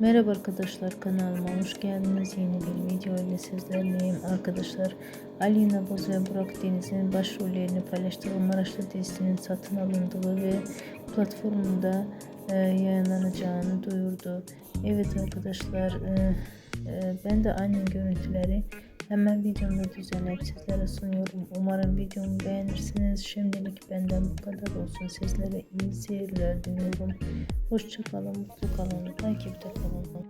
Merhaba arkadaşlar kanalıma hoş geldiniz. Yeni bir video ile sizlerleyim. Arkadaşlar Alina Boz ve Burak Deniz'in başrollerini paylaştığı Maraşlı dizisinin satın alındığı ve platformunda e, yayınlanacağını duyurdu. Evet arkadaşlar e, e, ben de aynı görüntüleri hemen videomda düzenleyip sizlere sunuyorum. Umarım videomu beğenirsiniz. Şimdilik benden bu kadar olsun. Sizlere iyi seyirler diliyorum. Hoşçakalın, mutlu kalın, takipte kalın.